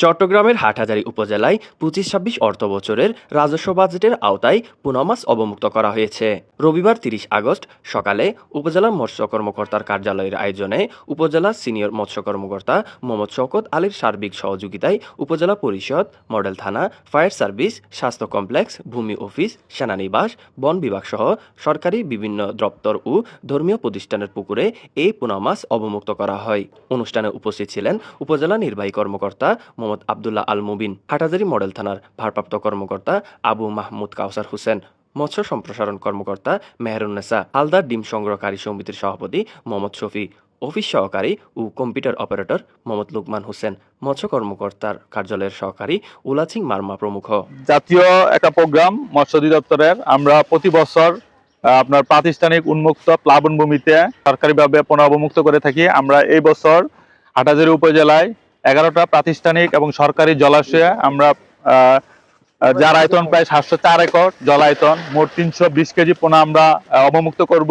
চট্টগ্রামের হাটহাজারী উপজেলায় পঁচিশ ছাব্বিশ অর্থ বছরের রাজস্ব বাজেটের আওতায় পুনা মাছ অবমুক্ত করা হয়েছে। রবিবার তিরিশ আগস্ট সকালে উপজেলা মৎস্য কর্মকর্তার কার্যালয়ের আয়োজনে উপজেলা সিনিয়র মৎস্য কর্মকর্তা মোহাম্মদ শওকত আলীর সার্বিক সহযোগিতায় উপজেলা পরিষদ, মডেল থানা, ফায়ার সার্ভিস, স্বাস্থ্য কমপ্লেক্স, ভূমি অফিস, সেনানিবাস, বন বিভাগ সহ সরকারি বিভিন্ন দপ্তর ও ধর্মীয় প্রতিষ্ঠানের পুকুরে এই পোনা মাছ অবমুক্ত করা হয়। অনুষ্ঠানে উপস্থিত ছিলেন উপজেলা নির্বাহী কর্মকর্তা মোহাম্মদ আবদুল্লাহ আল মুবিন হাটাজারি মডেল থানার ভারপ্রাপ্ত কর্মকর্তা আবু মাহমুদ কাউসার হোসেন, মৎস্য সম্প্রসারণ কর্মকর্তা মেহরুন্নেসা, হালদার ডিম সংগ্রহকারী সমিতির সভাপতি মোহাম্মদ শফি, অফিস সহকারী ও কম্পিউটার অপারেটর মোহাম্মদ লুকমান হোসেন, মৎস্য কর্মকর্তার কার্যালয়ের সহকারী উলাচিং মার্মা প্রমুখ। জাতীয় একটা প্রোগ্রাম মৎস্য অধিদপ্তরের। আমরা প্রতি বছর আপনার প্রাতিষ্ঠানিক উন্মুক্ত প্লাবন ভূমিতে সরকারিভাবে পুনঃঅবমুক্ত করে থাকি। আমরা এই বছর হাটাজারি উপজেলায় এগারোটা প্রাতিষ্ঠানিক এবং সরকারি জলাশয়ে আমরা যার আয়তন প্রায় সাতশো চার একর জলায়তন মোট তিনশো বিশ কেজি পোনা আমরা অবমুক্ত করব।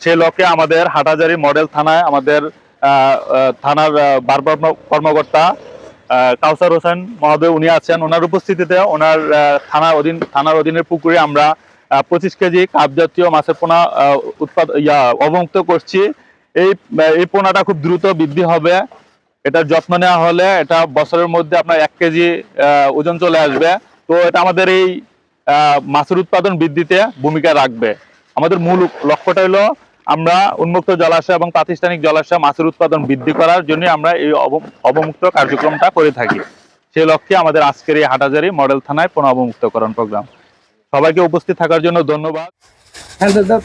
সে লক্ষ্যে আমাদের হাটাজারি মডেল থানায় আমাদের থানার ভারপ্রাপ্ত কর্মকর্তা কাউসার হোসেন মহোদয়, উনি আছেন। ওনার উপস্থিতিতে ওনার থানার অধীন, থানার অধীনের পুকুরে আমরা পঁচিশ কেজি কাপ জাতীয় মাছের পোনা উৎপাদ, ইয়া, অবমুক্ত করছি। এই এই পোনাটা খুব দ্রুত বৃদ্ধি হবে। এটার যত্ন নেওয়া হলে এটা বছরের মধ্যে আপনার এক কেজি ওজন চলে আসবে তো এটা আমাদের এই মাছের উৎপাদন বৃদ্ধিতে ভূমিকা রাখবে আমাদের মূল লক্ষ্যটা হলো আমরা উন্মুক্ত জলাশয় এবং প্রাতিষ্ঠানিক জলাশয় মাছের উৎপাদন বৃদ্ধি করার জন্য আমরা এই অব- অবমুক্ত কার্যক্রমটা করে থাকি সেই লক্ষ্যে আমাদের আজকের এই হাটাজারি মডেল থানায় পুনঃ অবমুক্তকরণ প্রোগ্রাম সবাইকে উপস্থিত থাকার জন্য ধন্যবাদ হ্যান্ডেল দাও